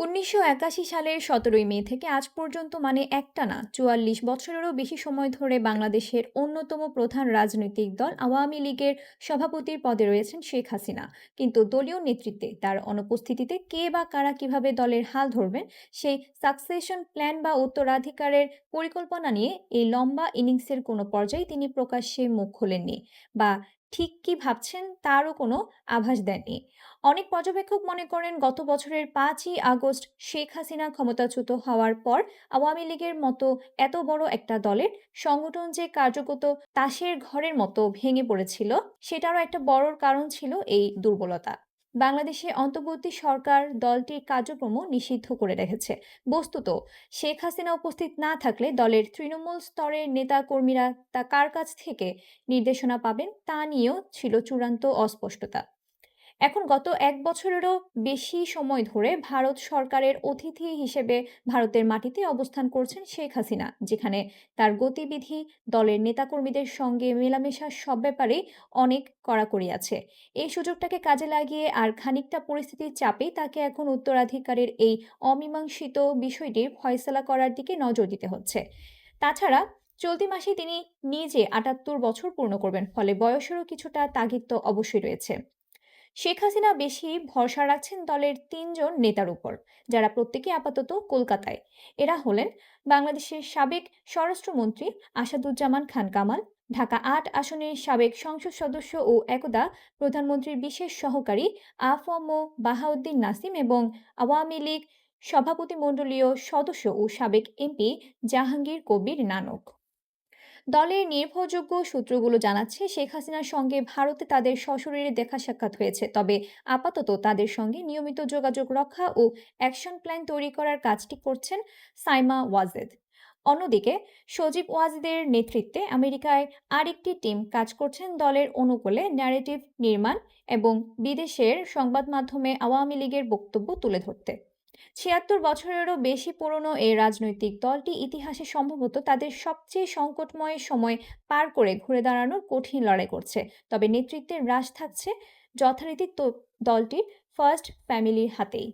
উনিশশো একাশি সালের সতেরোই মে থেকে আজ পর্যন্ত মানে একটানা চুয়াল্লিশ বছরেরও বেশি সময় ধরে বাংলাদেশের অন্যতম প্রধান রাজনৈতিক দল আওয়ামী লীগের সভাপতির পদে রয়েছেন শেখ হাসিনা। কিন্তু দলীয় নেতৃত্বে তার অনুপস্থিতিতে কে বা কারা কীভাবে দলের হাল ধরবেন, সেই সাকসেশন প্ল্যান বা উত্তরাধিকারের পরিকল্পনা নিয়ে এই লম্বা ইনিংসের কোনো পর্যায়ে তিনি প্রকাশ্যে মুখ খোলেননি বা ঠিক কি ভাবছেন তারও কোনো আভাস দেননি। অনেক পর্যবেক্ষক মনে করেন গত বছরের পাঁচই আগস্ট শেখ হাসিনা ক্ষমতাচ্যুত হওয়ার পর আওয়ামী লীগের মতো এত বড় একটা দলের সংগঠন যে কার্যগত তাসের ঘরের মতো ভেঙে পড়েছিল, সেটারও একটা বড় কারণ ছিল এই দুর্বলতা। বাংলাদেশে অন্তর্বর্তী সরকার দলটির কার্যক্রম নিষিদ্ধ করে রেখেছে। বস্তুত, শেখ হাসিনা উপস্থিত না থাকলে দলের তৃণমূল স্তরের নেতা কর্মীরা তা কার কাছ থেকে নির্দেশনা পাবেন তা নিয়েও ছিল চূড়ান্ত অস্পষ্টতা। এখন গত এক বছরেরও বেশি সময় ধরে ভারত সরকারের অতিথি হিসেবে ভারতের মাটিতে অবস্থান করছেন শেখ হাসিনা, যেখানে তার গতিবিধি, দলের নেতাকর্মীদের সঙ্গে মেলামেশা সব ব্যাপারে অনেক কড়াকড়ি আছে। এই সুযোগটাকে কাজে লাগিয়ে আর খানিকটা পরিস্থিতির চাপেই তাকে এখন উত্তরাধিকারের এই অমীমাংসিত বিষয়টির ফয়সলা করার দিকে নজর দিতে হচ্ছে। তাছাড়া চলতি মাসে তিনি নিজে আটাত্তর বছর পূর্ণ করবেন, ফলে বয়সেরও কিছুটা তাগিদ তো অবশ্যই রয়েছে। শেখ হাসিনা বেশি ভরসা রাখছেন দলের তিনজন নেতার উপর, যারা প্রত্যেকে আপাতত কলকাতায়। এরা হলেন বাংলাদেশের সাবেক স্বরাষ্ট্রমন্ত্রী আসাদুজ্জামান খান কামাল, ঢাকা আট আসনের সাবেক সংসদ সদস্য ও একদা প্রধানমন্ত্রীর বিশেষ সহকারী আফম বাহাউদ্দিন নাসিম এবং আওয়ামী লীগ সভাপতিমণ্ডলীয় সদস্য ও সাবেক এমপি জাহাঙ্গীর কবির নানক। দলের নির্ভরযোগ্য সূত্রগুলো জানাচ্ছে, শেখ হাসিনার সঙ্গে ভারতে তাদের সশরীরে দেখা সাক্ষাৎ হয়েছে। তবে আপাতত তাদের সঙ্গে নিয়মিত যোগাযোগ রক্ষা ও অ্যাকশন প্ল্যান তৈরি করার কাজটি করছেন সাইমা ওয়াজেদ। অন্যদিকে, সজীব ওয়াজেদের নেতৃত্বে আমেরিকায় আরেকটি টিম কাজ করছেন দলের অনুকূলে ন্যারেটিভ নির্মাণ এবং বিদেশের সংবাদ মাধ্যমে আওয়ামী লীগের বক্তব্য তুলে ধরতে। ছিয়াত্তর বছরেরও বেশি পুরনো এই রাজনৈতিক দলটি ইতিহাসে সম্ভবত তাদের সবচেয়ে সংকটময় সময় পার করে ঘুরে দাঁড়ানোর কঠিন লড়াই করছে। তবে নেতৃত্বের হ্রাস থাকছে যথারীতি দলটির ফার্স্ট ফ্যামিলির হাতেই।